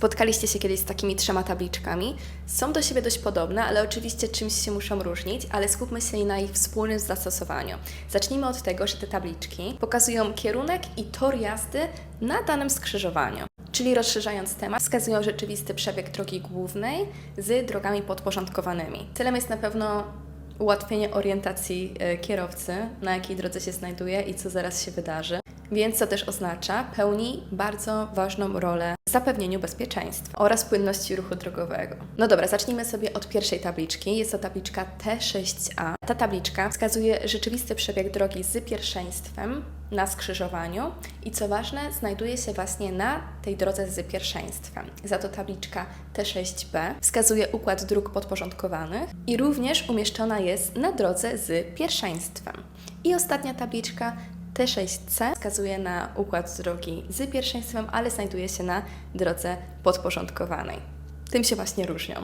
Spotkaliście się kiedyś z takimi trzema tabliczkami. Są do siebie dość podobne, ale oczywiście czymś się muszą różnić, ale skupmy się na ich wspólnym zastosowaniu. Zacznijmy od tego, że te tabliczki pokazują kierunek i tor jazdy na danym skrzyżowaniu. Czyli rozszerzając temat, wskazują rzeczywisty przebieg drogi głównej z drogami podporządkowanymi. Celem jest na pewno ułatwienie orientacji e, kierowcy, na jakiej drodze się znajduje i co zaraz się wydarzy. Więc to też oznacza, pełni bardzo ważną rolę w zapewnieniu bezpieczeństwa oraz płynności ruchu drogowego. No dobra, zacznijmy sobie od pierwszej tabliczki. Jest to tabliczka T6A. Ta tabliczka wskazuje rzeczywisty przebieg drogi z pierwszeństwem na skrzyżowaniu i co ważne, znajduje się właśnie na tej drodze z pierwszeństwem. Za to tabliczka T6B wskazuje układ dróg podporządkowanych i również umieszczona jest na drodze z pierwszeństwem. I ostatnia tabliczka T6C wskazuje na układ drogi z pierwszeństwem, ale znajduje się na drodze podporządkowanej. Tym się właśnie różnią.